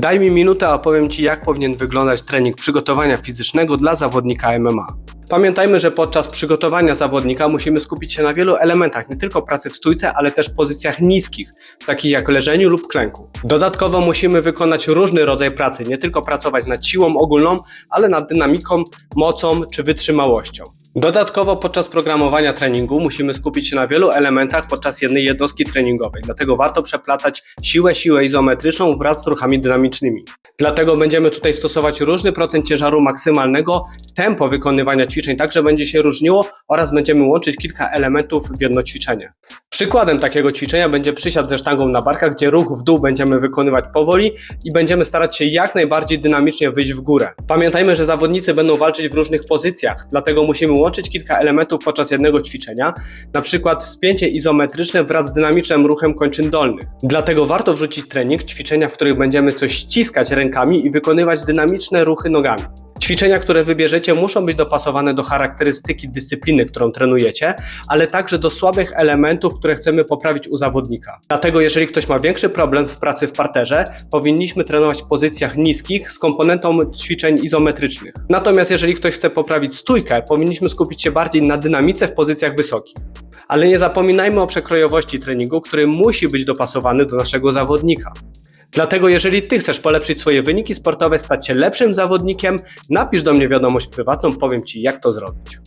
Daj mi minutę, a powiem Ci, jak powinien wyglądać trening przygotowania fizycznego dla zawodnika MMA. Pamiętajmy, że podczas przygotowania zawodnika musimy skupić się na wielu elementach, nie tylko pracy w stójce, ale też pozycjach niskich, takich jak leżeniu lub klęku. Dodatkowo musimy wykonać różny rodzaj pracy, nie tylko pracować nad siłą ogólną, ale nad dynamiką, mocą czy wytrzymałością. Dodatkowo podczas programowania treningu musimy skupić się na wielu elementach podczas jednej jednostki treningowej, dlatego warto przeplatać siłę, siłę izometryczną wraz z ruchami dynamicznymi. Dlatego będziemy tutaj stosować różny procent ciężaru maksymalnego, tempo wykonywania ćwiczeń także będzie się różniło oraz będziemy łączyć kilka elementów w jedno ćwiczenie. Przykładem takiego ćwiczenia będzie przysiad ze sztangą na barkach, gdzie ruch w dół będziemy wykonywać powoli i będziemy starać się jak najbardziej dynamicznie wyjść w górę. Pamiętajmy, że zawodnicy będą walczyć w różnych pozycjach, dlatego musimy łączyć kilka elementów podczas jednego ćwiczenia, na przykład wspięcie izometryczne wraz z dynamicznym ruchem kończyn dolnych. Dlatego warto wrzucić trening, ćwiczenia, w których będziemy coś ściskać rękami i wykonywać dynamiczne ruchy nogami. Ćwiczenia, które wybierzecie, muszą być dopasowane do charakterystyki dyscypliny, którą trenujecie, ale także do słabych elementów, które chcemy poprawić u zawodnika. Dlatego, jeżeli ktoś ma większy problem w pracy w parterze, powinniśmy trenować w pozycjach niskich z komponentą ćwiczeń izometrycznych. Natomiast, jeżeli ktoś chce poprawić stójkę, powinniśmy skupić się bardziej na dynamice w pozycjach wysokich. Ale nie zapominajmy o przekrojowości treningu, który musi być dopasowany do naszego zawodnika. Dlatego jeżeli Ty chcesz polepszyć swoje wyniki sportowe, stać się lepszym zawodnikiem, napisz do mnie wiadomość prywatną, powiem Ci jak to zrobić.